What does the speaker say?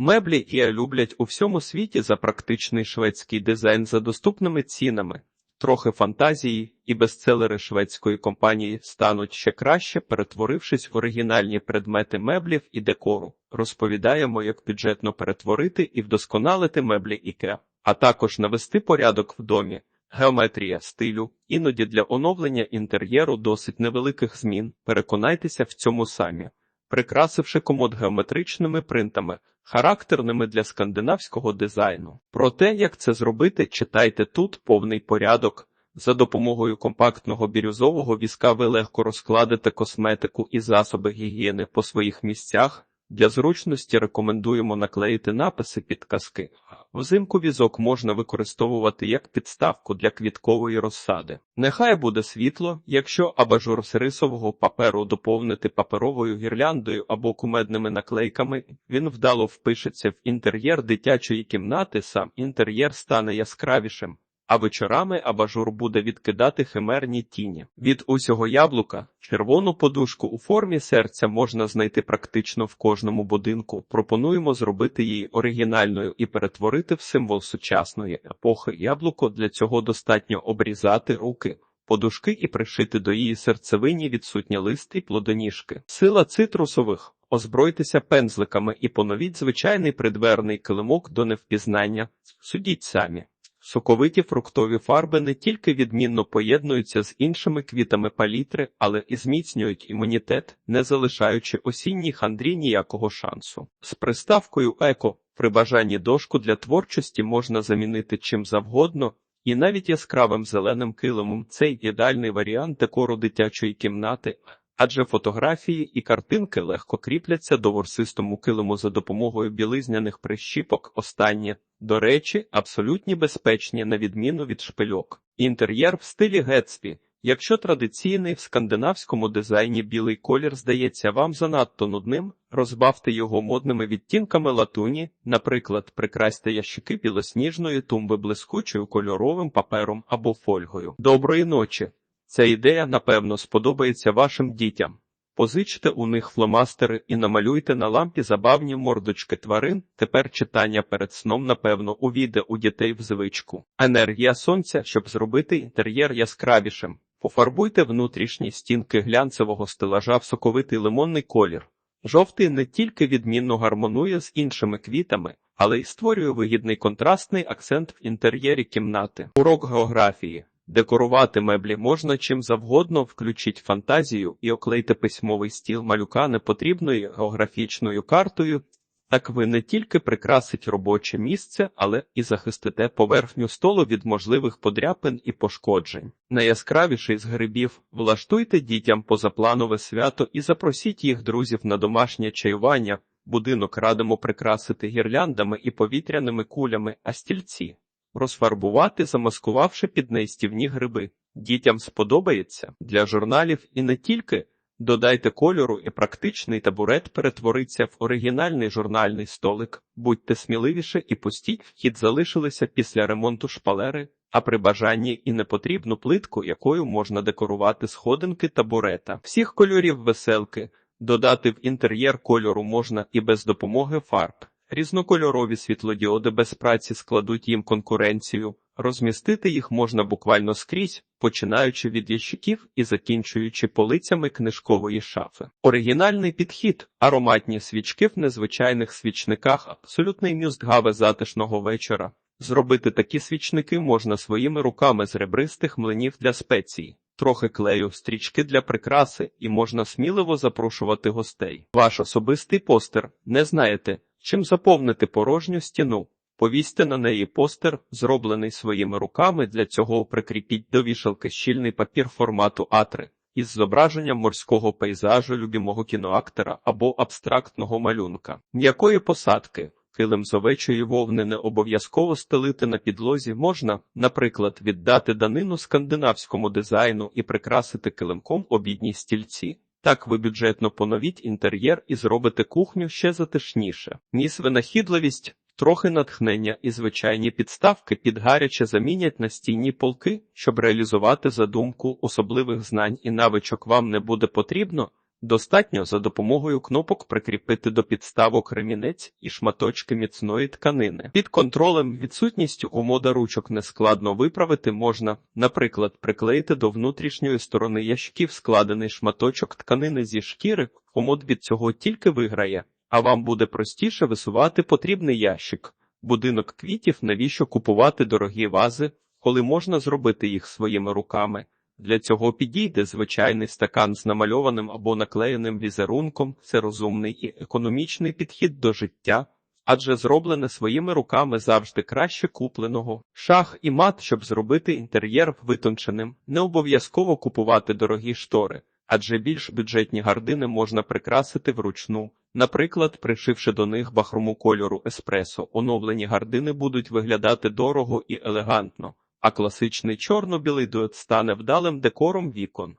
Меблі і люблять у всьому світі за практичний шведський дизайн за доступними цінами. Трохи фантазії і бестселери шведської компанії стануть ще краще, перетворившись в оригінальні предмети меблів і декору. Розповідаємо, як бюджетно перетворити і вдосконалити меблі IKEA, а також навести порядок в домі. Геометрія стилю, іноді для оновлення інтер'єру досить невеликих змін. Переконайтеся в цьому самі, прикрасивши комод геометричними принтами, характерними для скандинавського дизайну. Про те, як це зробити, читайте тут повний порядок. За допомогою компактного бірюзового візка ви легко розкладете косметику і засоби гігієни по своїх місцях. Для зручності рекомендуємо наклеїти написи під казки. Взимку візок можна використовувати як підставку для квіткової розсади. Нехай буде світло, якщо абажур з рисового паперу доповнити паперовою гірляндою або кумедними наклейками, він вдало впишеться в інтер'єр дитячої кімнати, сам інтер'єр стане яскравішим. А вечорами абажур буде відкидати химерні тіні. Від усього яблука червону подушку у формі серця можна знайти практично в кожному будинку. Пропонуємо зробити її оригінальною і перетворити в символ сучасної епохи. Яблуко для цього достатньо обрізати руки, подушки і пришити до її серцевині відсутні листи і плодоніжки. Сила цитрусових. Озбройтеся пензликами і поновіть звичайний придверний килимок до невпізнання. Судіть самі. Соковиті фруктові фарби не тільки відмінно поєднуються з іншими квітами палітри, але і зміцнюють імунітет, не залишаючи осінній хандрі ніякого шансу. З приставкою еко при бажанні дошку для творчості можна замінити чим завгодно, і навіть яскравим зеленим килимом цей ідеальний варіант декору дитячої кімнати. Адже фотографії і картинки легко кріпляться до ворсистому килиму за допомогою білизняних прищіпок. Останнє, до речі, абсолютні безпечні на відміну від шпильок. Інтер'єр в стилі Гетсбі. Якщо традиційний в скандинавському дизайні білий колір здається вам занадто нудним, розбавте його модними відтінками латуні, наприклад, прикрасьте ящики білосніжної тумби блискучою кольоровим папером або фольгою. Доброї ночі! Ця ідея, напевно, сподобається вашим дітям. Позичте у них фломастери і намалюйте на лампі забавні мордочки тварин. Тепер читання перед сном, напевно, увійде у дітей в звичку. Енергія сонця, щоб зробити інтер'єр яскравішим. Пофарбуйте внутрішні стінки глянцевого стелажа в соковитий лимонний колір. Жовтий не тільки відмінно гармонує з іншими квітами, але й створює вигідний контрастний акцент в інтер'єрі кімнати. Урок географії. Декорувати меблі можна чим завгодно, включіть фантазію і оклейте письмовий стіл малюка непотрібною географічною картою. Так ви не тільки прикрасить робоче місце, але і захистите поверхню столу від можливих подряпин і пошкоджень. Найяскравіший з грибів влаштуйте дітям позапланове свято і запросіть їх друзів на домашнє чаювання. Будинок радимо прикрасити гірляндами і повітряними кулями, а стільці розфарбувати, замаскувавши під неїстівні гриби. Дітям сподобається для журналів і не тільки. Додайте кольору і практичний табурет перетвориться в оригінальний журнальний столик. Будьте сміливіше і пустіть вхід залишилися після ремонту шпалери, а при бажанні і непотрібну плитку, якою можна декорувати сходинки табурета. Всіх кольорів веселки. Додати в інтер'єр кольору можна і без допомоги фарб. Різнокольорові світлодіоди без праці складуть їм конкуренцію, розмістити їх можна буквально скрізь, починаючи від ящиків і закінчуючи полицями книжкової шафи. Оригінальний підхід, ароматні свічки в незвичайних свічниках, абсолютний мюстгаве затишного вечора. Зробити такі свічники можна своїми руками з ребристих млинів для спецій. Трохи клею, стрічки для прикраси, і можна сміливо запрошувати гостей. Ваш особистий постер, не знаєте, Чим заповнити порожню стіну? Повісьте на неї постер, зроблений своїми руками. Для цього прикріпіть до вішалки щільний папір формату А3 із зображенням морського пейзажу любімого кіноактера або абстрактного малюнка. М'якої посадки. Килим з овечої вовни не обов'язково стелити на підлозі можна, наприклад, віддати данину скандинавському дизайну і прикрасити килимком обідні стільці. Так ви бюджетно поновіть інтер'єр і зробите кухню ще затишніше. Ніс винахідливість, трохи натхнення і звичайні підставки під гаряче замінять настійні полки, щоб реалізувати задумку особливих знань і навичок вам не буде потрібно. Достатньо за допомогою кнопок прикріпити до підставок ремінець і шматочки міцної тканини. Під контролем відсутністю комода ручок нескладно виправити можна, наприклад, приклеїти до внутрішньої сторони ящиків складений шматочок тканини зі шкіри, комод від цього тільки виграє, а вам буде простіше висувати потрібний ящик. Будинок квітів навіщо купувати дорогі вази, коли можна зробити їх своїми руками. Для цього підійде звичайний стакан з намальованим або наклеєним візерунком. Це розумний і економічний підхід до життя, адже зроблене своїми руками завжди краще купленого. Шах і мат, щоб зробити інтер'єр витонченим, не обов'язково купувати дорогі штори, адже більш бюджетні гардини можна прикрасити вручну. Наприклад, пришивши до них бахрому кольору еспресо, оновлені гардини будуть виглядати дорого і елегантно а класичний чорно-білий дует стане вдалим декором вікон.